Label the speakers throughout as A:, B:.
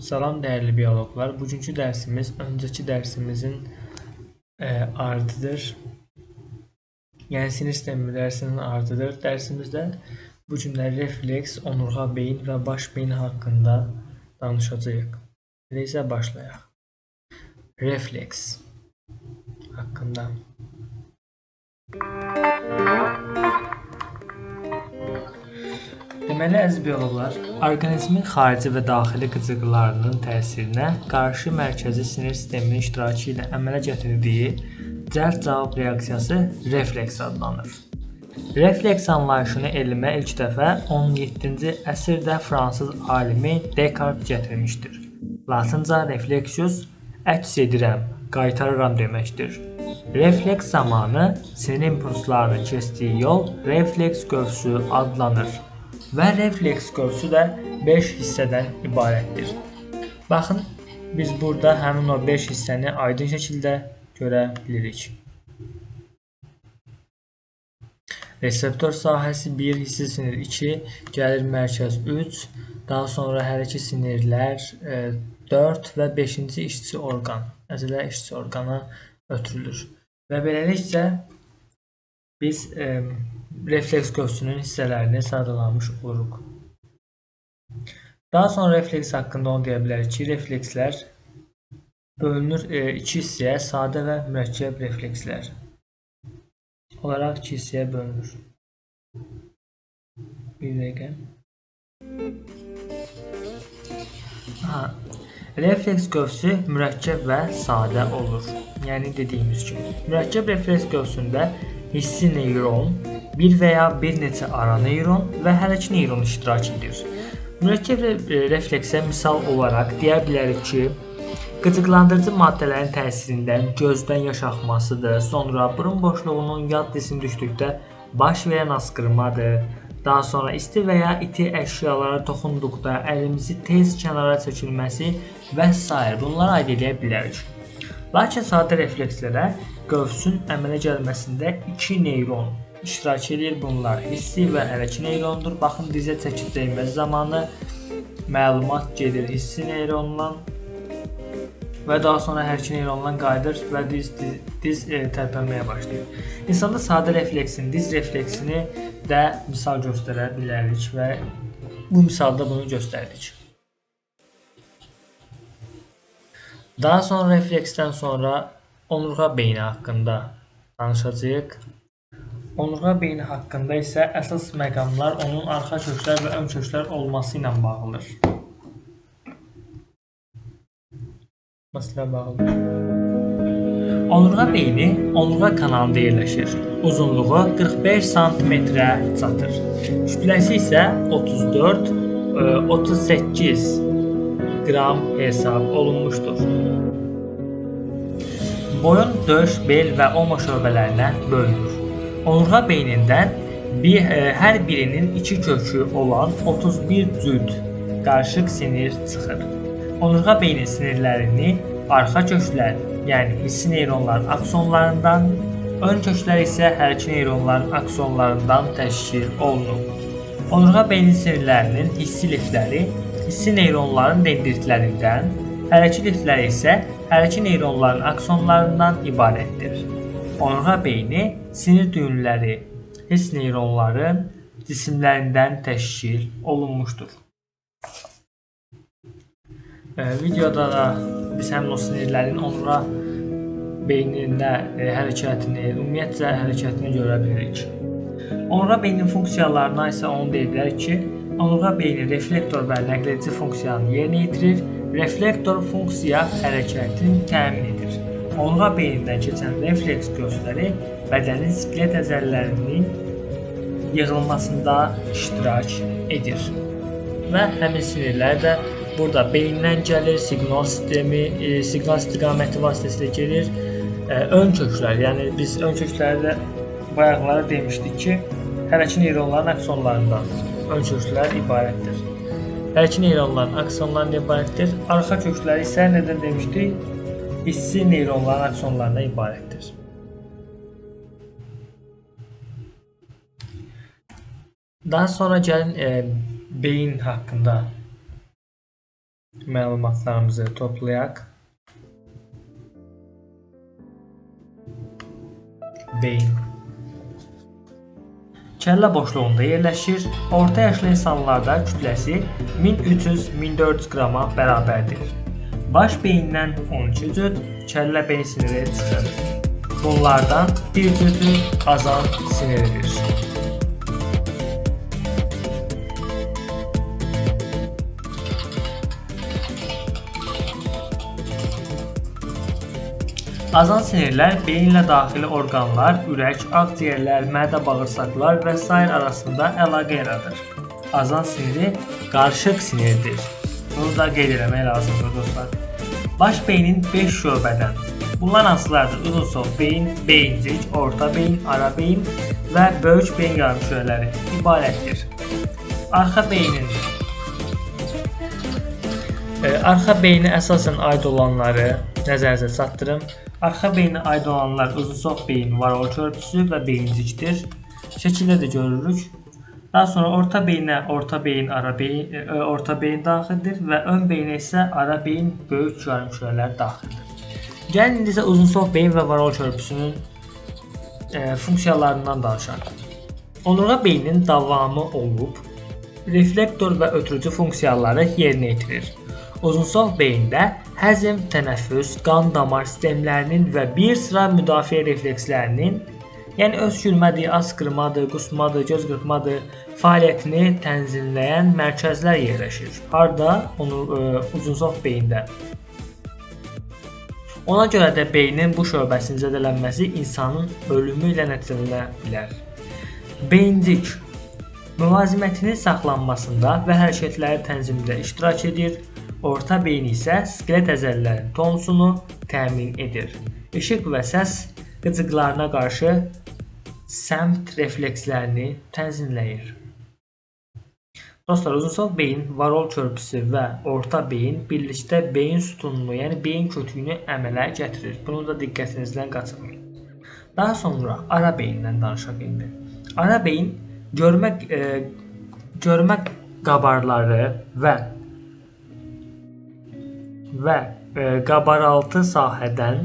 A: Salam değerli biyologlar. Bugünkü dərsimiz öncəki dərsimizin e, ardıdır. Yəni sinir sistemi dərsinin ardıdır. Dərsimizdə bu günlər refleks, onurğa beyin və baş beyin haqqında danışacağıq. Elə isə başlayaq. Refleks haqqında. Deməli, əziz bioloqlar, orqanizmin xarici və daxili qıcıqlarının təsirinə qarşı mərkəzi sinir sisteminin iştirakı ilə əmələ gətirdiyi cəld cavab reaksiyası refleks adlanır. Refleks anlayışını elmə ilk dəfə 17-ci əsrdə fransız alimi Descartes gətirmişdir. Latınca reflexius əks edirəm, qaytarıram deməkdir. Refleks zamanı sinir impulslarının keçdiyi yol refleks qövsü adlanır və refleks qövsü də 5 hissədən ibarətdir. Baxın, biz burada həmin o 5 hissəni aydın şəkildə görə bilirik. Reseptor sahəsi 1, hissi sinir 2, gəlir mərkəz 3, daha sonra hər iki sinirlər 4 və 5-ci işçi orqan, əzələ işçi orqana ötürülür. Və beləliklə biz e, refleks qövsünün hissələrini sadalamış oluruq. Daha sonra refleks haqqında onu deyə bilərik ki, reflekslər bölünür e, iki hissəyə, sadə və mürəkkəb reflekslər olaraq iki hissəyə bölünür. Bir dəqiqə. Aha. Refleks qövsü mürəkkəb və sadə olur. Yəni dediyimiz kimi. Mürəkkəb refleks qövsündə hissi neyron, bir və ya bir neçə ara neyron və hər iki neyron iştirak edir. Mürəkkəb refleksə misal olaraq deyə bilərik ki, qıcıqlandırıcı maddələrin təsirindən gözdən yaş axmasıdır, sonra burun boşluğunun yad cisim düşdükdə baş verən asqırmadır, daha sonra isti və ya iti əşyalara toxunduqda əlimizi tez kənara çəkilməsi və s. bunlara aid edə bilərik. Lakin sadə reflekslərə qövsün əmələ gəlməsində 2 neyron iştirak edir. Bunlar hissi və hərəki neyrondur. Baxın dizə çəkib dəyməz zamanı məlumat gedir hissi neyrondan və daha sonra hər iki neyrondan qayıdır və diz diz, diz e, tərpənməyə başlayır. İnsanda sadə refleksin diz refleksini də misal göstərə bilərik və bu misalda bunu göstərdik. Daha sonra refleksdən sonra onurğa beyni haqqında danışacağıq. Onurğa beyni haqqında isə əsas məqamlar onun arxa köklər və ön köklər olması ilə bağlıdır. Məsələ bağlıdır. Onurğa beyni onurğa kanalında yerləşir. Uzunluğu 45 sm-ə çatır. Kütləsi isə 34 38 qram hesab olunmuşdur. Boyun döş, bel və oma şöbələrinə bölünür. Onurğa beynindən bir, ə, hər birinin iki kökü olan 31 cüt qarışıq sinir çıxır. Onurğa beyni sinirlərini arxa köklər, yəni hissi neyronların aksonlarından, ön köklər isə hərəkət neyronların aksonlarından təşkil olunur. Onurğa beyni sinirlərinin hissi liftləri hissi neyronların dendritlərindən, hərəkət liftləri isə hərəkət neyronların aksonlarından ibarətdir. Onurğa beyni sinir düyünləri hiss neyronların cisimlərindən təşkil olunmuşdur. E, videoda da biz həmin o sinirlərin onura beynində e, hərəkətini, ümumiyyətcə hərəkətini görə bilirik. Onura beynin funksiyalarına isə onu deyə bilərik ki, onurğa beyni reflektor və nəqledici funksiyanı yerinə yetirir. Reflektor funksiya hərəkətin təmin edir. Onurğa beynindən keçən refleks qövsləri bədənin skelet əzələlərinin yığılmasında iştirak edir və həmin sinirlər də Burada beyindən gəlir, siqnal sistemi, e, siqnal istiqaməti vasitəsilə gedir. E, ön köklər, yəni biz ön köklərdə bayaqlara demişdik ki, hər iki neyronların aksonlarından ön köklər ibarətdir. Hər iki neyronların aksonlarından ibarətdir. Arxa kökləri isə nədən demişdik? Hissi neyronların aksonlarından ibarətdir. Daha sonra gəlin e, beyin haqqında məlumatlarımızı toplayaq. Beyin Kəllə boşluğunda yerləşir. Orta yaşlı insanlarda kütləsi 1300-1400 qrama bərabərdir. Baş beyindən 12 cüt kəllə beyin siniri çıxır. Bunlardan bir cütü azan siniridir. Azan sinirlər beyinlə daxili orqanlar, ürək, akciyərlər, mədə, bağırsaqlar və s. arasında əlaqə yaradır. Azan siniri qarışıq sinirdir. Bunu da qeyd etmək lazımdır dostlar. Baş beynin 5 şöbədən. Bunlar hansılardır? Uzunsov beyin, beyincik, orta beyin, ara beyin və böyük beyin yarımşöbələri ibarətdir. Arxa beynin e, Arxa beyni əsasən aid olanları nəzərinizə çatdırım. Arxa beyinə aid olanlar uzunsov beyin, varol körpüsü və beyincikdir. Şəkildə də görürük. Daha sonra orta beyinə orta beyin, ara beyin, e, orta beyin daxildir və ön beyinə isə ara beyin, böyük yarımşöbələr daxildir. Gəlin indi isə uzunsov beyin və varol körpüsünün e, funksiyalarından danışaq. Onurğa beynin davamı olub, reflektor və ötürücü funksiyaları yerinə yetirir. Uzunsov beyində həzm, tənəffüs, qan damar sistemlərinin və bir sıra müdafiə reflekslərinin, yəni öskürmədir, askırmadır, qusmadır, göz qırpmadır fəaliyyətini tənzimləyən mərkəzlər yerləşir. Harda? Onu ə, e, uzunsov beyində. Ona görə də beynin bu şöbəsinin zədələnməsi insanın ölümü ilə nəticələnə bilər. Beyincik müvazimətinin saxlanmasında və hərəkətləri tənzimdə iştirak edir. Orta beyin isə skelet əzələlərinin tonusunu təmin edir. İşıq və səs qıcıqlarına qarşı səmt reflekslərini tənzimləyir. Dostlar, uzunsov beyin, varol körpüsü və orta beyin birlikdə beyin sütununu, yəni beyin kötüyünü əmələ gətirir. Bunu da diqqətinizdən qaçırmayın. Daha sonra ara beyindən danışaq indi. Ara beyin görmə e, görmə qabarları və və e, qabaraltı sahədən,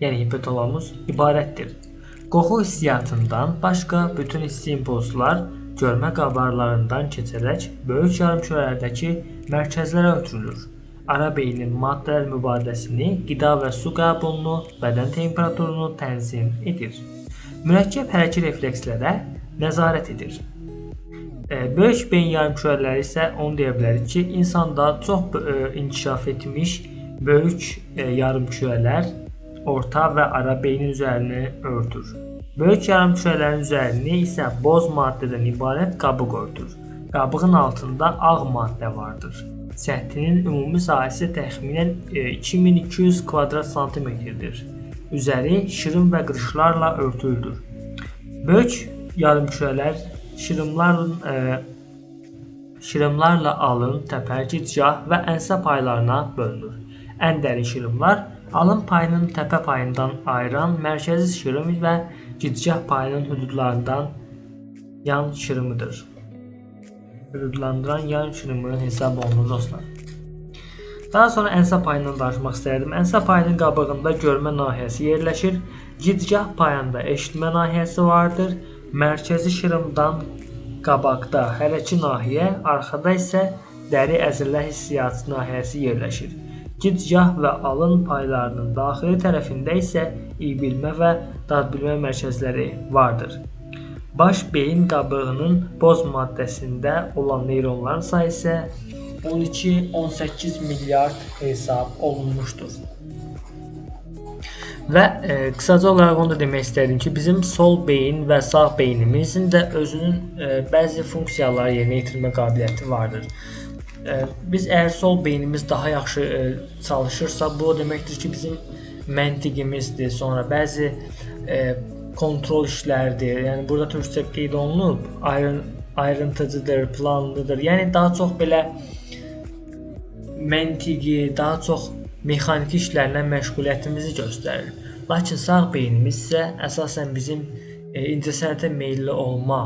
A: yəni hipotalamus ibarətdir. Qoxu hissiyatından başqa bütün hissi impulslar görmə qabarlarından keçərək böyük yarımkürələrdəki mərkəzlərə ötürülür. Ara beynin maddələr mübadiləsini, qida və su qəbulunu, bədən temperaturunu tənzim edir. Mürəkkəb hərəkət reflekslərə nəzarət edir. E, böyük beyin yarımkürələri isə onu deyə bilərik ki, insanda çox e, inkişaf etmiş böyük e, yarımkürələr orta və ara beynin üzərini örtür. Böyük yarımkürələrin üzərini isə boz maddədən ibarət qabıq örtür. Qabığın altında ağ maddə vardır. Səthinin ümumi sahəsi təxminən 2200 kvadrat santimetrdir. Üzəri şırım və qırışlarla örtülüdür. Böyük yarımkürələr şırımların e, şırımlarla alın, təpə, gicgah və ənsə paylarına bölünür. Ən dərin şırımlar alın payının təpə payından ayıran mərkəzi şırım və gicgah payının hüdudlarından yan şırımıdır. Hüdudlandıran yan şırımı hesab olunur dostlar. Daha sonra ənsə payından danışmaq istərdim. Ənsə payının qabığında görmə nahiyəsi yerləşir. Gicgah payında eşitmə nahiyəsi vardır. Mərkəzi şırımdan qabaqda hərəki nahiyə, arxada isə dəri əzələ hissiyatı nahiyəsi yerləşir. Gicgah və alın paylarının daxili tərəfində isə iy bilmə və dad bilmə mərkəzləri vardır. Baş beyin qabığının boz maddəsində olan neyronların sayısı 12-18 milyard hesab olunmuşdur. Və e, qısaca olaraq onu da demək istədim ki, bizim sol beyin və sağ beynimizin də özünün e, bəzi funksiyaları yerinə yetirmə qabiliyyəti vardır. Biz əgər sol beynimiz daha yaxşı e, çalışırsa, bu o deməkdir ki, bizim məntiqimizdir, sonra bəzi e, kontrol işlərdir. Yəni burada türkcə qeyd olunub, ayrın ayrıntıcıdır, planlıdır. Yəni daha çox belə məntiqi, daha çox mexaniki işlərlə məşğuliyyətimizi göstərir. Lakin sağ beynimiz isə əsasən bizim e, incəsənətə meylli olma